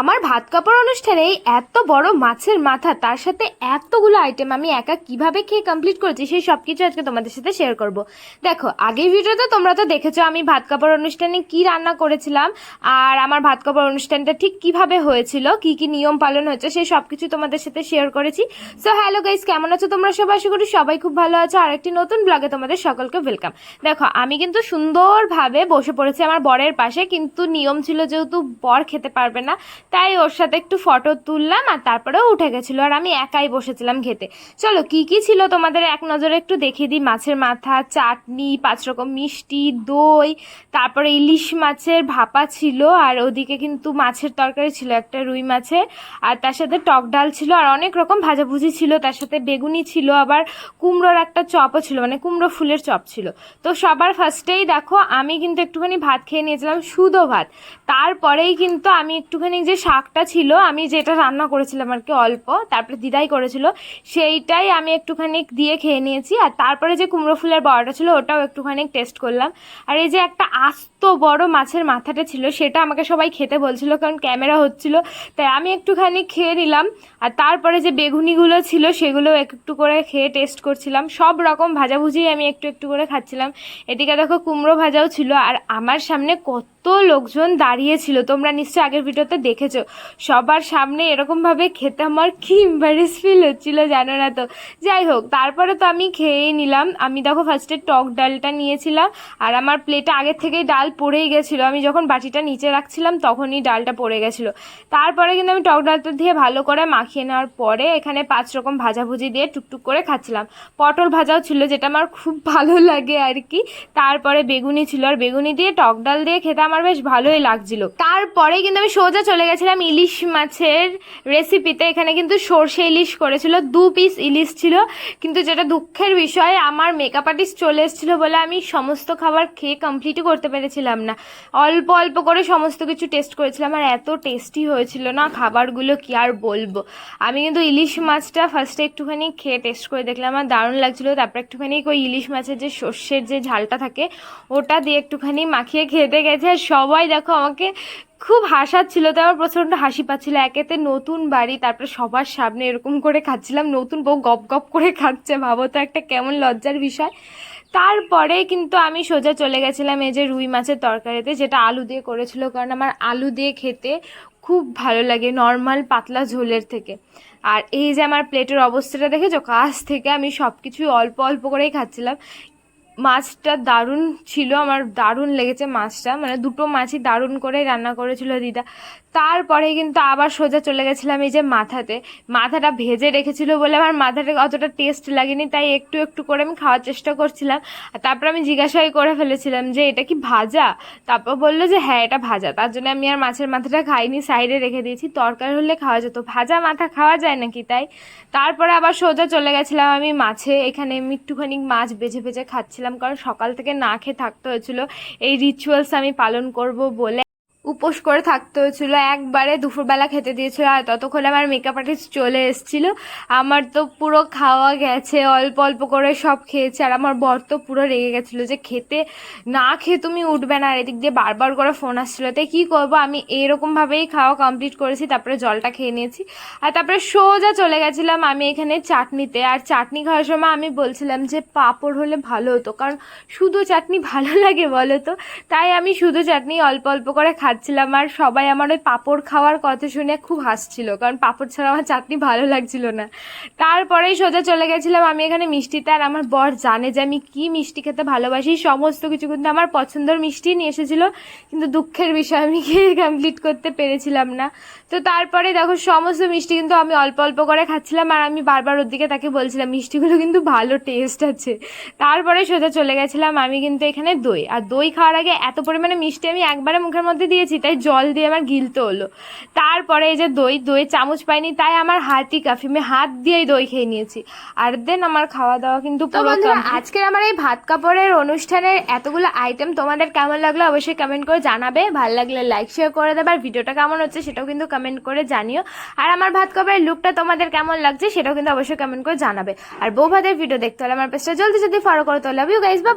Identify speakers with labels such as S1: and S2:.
S1: আমার ভাত কাপড় অনুষ্ঠানে এত বড় মাছের মাথা, তার সাথে এতগুলো আইটেম আমি একা কীভাবে খেয়ে কমপ্লিট করেছি, সেই সব কিছু আজকে তোমাদের সাথে শেয়ার করব। দেখো, আগের ভিডিওতে তোমরা তো দেখেছ আমি ভাত কাপড় অনুষ্ঠানে কি রান্না করেছিলাম, আর আমার ভাত কাপড় অনুষ্ঠানটা ঠিক কীভাবে হয়েছিল, কি কি নিয়ম পালন হয়েছে, সেই সব কিছু তোমাদের সাথে শেয়ার করেছি। সো হ্যালো গাইস কেমন আছো তোমরা সবাই? আশা করি সবাই খুব ভালো আছো, আর একটি নতুন ব্লগে তোমাদের সকলকে ওয়েলকাম দেখো, আমি কিন্তু সুন্দরভাবে বসে পড়েছি আমার বরের পাশে, কিন্তু নিয়ম ছিল যেহেতু বর খেতে পারবে না তাই ওর সাথে একটু ফটো তুললাম আর তারপরেও উঠে গেছিল। আর আমি একাই বসেছিলাম খেতে। চলো, কি কি ছিল তোমাদের এক নজরে একটু দেখিয়ে দিই। মাছের মাথা, চাটনি, পাঁচ রকম মিষ্টি, দই, তারপরে ইলিশ মাছের ভাপা ছিল আর ওদিকে কিন্তু মাছের তরকারি ছিল, একটা রুই মাছের। আর তার সাথে টক ডাল ছিল আর অনেক রকম ভাজাভুজি ছিল। তার সাথে বেগুনি ছিল, আবার কুমড়োর একটা চপও ছিল মানে কুমড়ো ফুলের চপ ছিল। তো সবার ফার্স্টেই দেখো, আমি কিন্তু একটুখানি ভাত খেয়ে নিয়েছিলাম শুধু ভাত। তারপরেই কিন্তু আমি একটুখানি যে শাকটা ছিল, আমি যেটা রান্না করেছিলাম আর কি অল্প, তারপরে দিদাই করেছিল, সেইটাই আমি একটুখানি দিয়ে খেয়ে নিয়েছি। আর তারপরে যে কুমড়ো ফুলের বড়াটা ছিল, ওটাও একটুখানি টেস্ট করলাম। আর এই যে একটা আস্ত বড় মাছের মাথাটা ছিল, সেটা আমাকে সবাই খেতে বলছিল, কারণ ক্যামেরা হচ্ছিল, তাই আমি একটুখানি খেয়ে নিলাম। আর তারপরে যে বেগুনিগুলো ছিল, সেগুলো একটু করে খেয়ে টেস্ট করছিলাম। সব রকম ভাজাভুজি আমি একটু একটু করে খাচ্ছিলাম। এদিকে দেখো কুমড়ো ভাজাও ছিল, আর আমার সামনে কত লোকজন দাঁড়িয়েছিল, তোমরা নিশ্চয়ই আগের ভিডিওতে দেখেছ। সবার সামনে এরকমভাবে খেতে আমার কি ইম্বারেস ফিল হচ্ছিল জানো না তো? যাই হোক, তারপরে তো আমি খেয়েই নিলাম। আমি দেখো ফার্স্টে টক ডালটা নিয়েছিলাম, আর আমার প্লেটে আগের থেকেই ডাল পড়েই গেছিল। আমি যখন বাটিটা নিচে রাখছিলাম, তখনই ডালটা পড়ে গেছিল। তারপরে কিন্তু আমি টক ডালটা দিয়ে ভালো করে মাখিয়ে নেওয়ার পরে এখানে পাঁচ রকম ভাজাভুজি দিয়ে টুকটুক করে খাচ্ছিলাম। পটল ভাজাও ছিল, যেটা আমার খুব ভালো লাগে আর কি। তারপরে বেগুনি ছিল, আর বেগুনি দিয়ে টক ডাল দিয়ে খেতে আমার বেশ ভালোই লাগছিল। তারপরে কিন্তু আমি সোজা চলে গেছিলাম ইলিশ মাছের রেসিপিতে এখানে কিন্তু সর্ষে ইলিশ করেছিল, দু পিস ইলিশ ছিল। কিন্তু যেটা দুঃখের বিষয়, আমার মেকআপ আর্টিস্ট চলে এসেছিল বলে আমি সমস্ত খাবার খেয়ে কমপ্লিটই করতে পেরেছিলাম না। অল্প অল্প করে সমস্ত কিছু টেস্ট করেছিলাম, আর এত টেস্টি হয়েছিল না, খাবারগুলো কি আর বলব। আমি কিন্তু ইলিশ মাছটা ফার্স্টে একটুখানি খেয়ে টেস্ট করে দেখলাম আমার দারুণ লাগছিল। তারপর একটুখানি ওই ইলিশ মাছের যে সর্ষের যে ঝালটা থাকে, ওটা দিয়ে একটুখানি মাখিয়ে খেতে গেছে, আর সবাই দেখো আমাকে খুব হাসাচ্ছিল তো আমার প্রচণ্ড হাসি পাচ্ছিল। একেতে নতুন বাড়ি, তারপরে সবার সামনে এরকম করে খাচ্ছিলাম, নতুন বউ গপ গপ করে খাচ্ছে, ভাবো তো একটা কেমন লজ্জার বিষয়। তারপরে কিন্তু আমি সোজা চলে গেছিলাম এই যে রুই মাছের তরকারিতে, যেটা আলু দিয়ে করেছিল, কারণ আমার আলু দিয়ে খেতে খুব ভালো লাগে, নর্মাল পাতলা ঝোলের থেকে। আর এই যে আমার প্লেটের অবস্থাটা দেখেছ? কাছ থেকে আমি সব কিছুই অল্প অল্প করেই খাচ্ছিলাম। মাছটা দারুণ ছিল, আমার দারুণ লেগেছে মাছটা। মানে দুটো মাছই দারুণ করে রান্না করেছিল দিদা। তারপরে কিন্তু আবার সোজা চলে গেছিলাম এই যে মাথাতে। মাথাটা ভেজে রেখেছিল বলে আমার মাথাটা অতটা টেস্ট লাগেনি, তাই একটু একটু করে আমি খাওয়ার চেষ্টা করছিলাম। আর তারপর আমি জিজ্ঞাসাই করে ফেলেছিলাম যে, এটা কি ভাজা? তারপর বলল যে হ্যাঁ এটা ভাজা। তার জন্য আমি আর মাছের মাথাটা খাইনি, সাইডে রেখে দিয়েছি। তরকারি হলে খাওয়া যেত। ভাজা মাথা খাওয়া যায় নাকি তাই? তারপরে আবার সোজা চলে গেছিলাম আমি মাছে। এখানে আমি একটুখানি মাছ বেছে বেছে খাচ্ছিলাম। কারণ সকাল থেকে না খেয়ে থাকতে হয়েছিল। এই রিচুয়ালস আমি পালন করব বলে উপোস করে থাকতে হয়েছিল। একবারে দুপুরবেলা খেতে দিয়েছিল আর ততক্ষণে আমার মেকআপ আর্টিস্ট চলে এসেছিল। আমার তো পুরো খাওয়া গেছে, অল্প অল্প করে সব খেয়েছে আর আমার বর তো পুরো রেগে গেছিল যে খেতে না খেয়ে তুমি উঠবে না। আর এদিক দিয়ে বারবার করে ফোন আসছিল তাই কী করব? আমি এরকমভাবেই খাওয়া কমপ্লিট করেছি, তারপরে জলটা খেয়ে নিয়েছি। আর তারপরে সোজা চলে গেছিলাম আমি এখানে চাটনিতে। আর চাটনি খাওয়ার সময় আমি বলছিলাম যে পাঁপড় হলে ভালো হতো, কারণ শুধু চাটনি ভালো লাগে বলো তো। তাই আমি শুধু চাটনি অল্প অল্প করে খাচ্ছিলাম আর সবাই আমার ওই পাঁপড় খাওয়ার কথা শুনে খুব হাসছিল, কারণ পাঁপড় ছাড়া আমার চাটনি ভালো লাগছিল না। তারপরেই সোজা চলে গেছিলাম আমি এখানে মিষ্টিতে আর আমার বর জানে যে আমি কি মিষ্টি খেতে ভালোবাসি সমস্ত কিছু কিন্তু আমার পছন্দের মিষ্টি নিয়ে এসেছিল, কিন্তু দুঃখের বিষয় আমি খেয়ে কমপ্লিট করতে পেরেছিলাম না। তো তারপরে দেখো সমস্ত মিষ্টি কিন্তু আমি অল্প অল্প করে খাচ্ছিলাম আর আমি বারবার ওর দিকে তাকে বলছিলাম, মিষ্টিগুলো কিন্তু ভালো টেস্ট আছে। তারপরে সোজা চলে গেছিলাম আমি কিন্তু এখানে দই, আর দই খাওয়ার আগে এত পরিমাণে মিষ্টি আমি একবারে মুখের মধ্যে দিয়েছি তাই জল দিয়ে আমার গিলতে হলো। তারপরে এই যে দই দই চামচ পাইনি তাই আমার হাতই কাফি আমি হাত দিয়েই দই খেয়ে নিয়েছি। আর দেন আমার খাওয়া দাওয়া কিন্তু আজকের আমার এই ভাত কাপড়ের অনুষ্ঠানের এতগুলো আইটেম তোমাদের কেমন লাগল অবশ্যই কমেন্ট করে জানাবে। ভালো লাগলে লাইক শেয়ার করে দেবে। আর ভিডিওটা কেমন হচ্ছে সেটাও কিন্তু কমেন্ট করে জানিও। আর আমার ভাত কাপড়ের লুকটা তোমাদের কেমন লাগছে সেটাও কিন্তু অবশ্যই কমেন্ট করে জানাবে। আর বউ ভাতের ভিডিও দেখতে হলে আমার পেজটা জলদি জলদি ফলো করো। তো লাভ ইউ গাইজ বা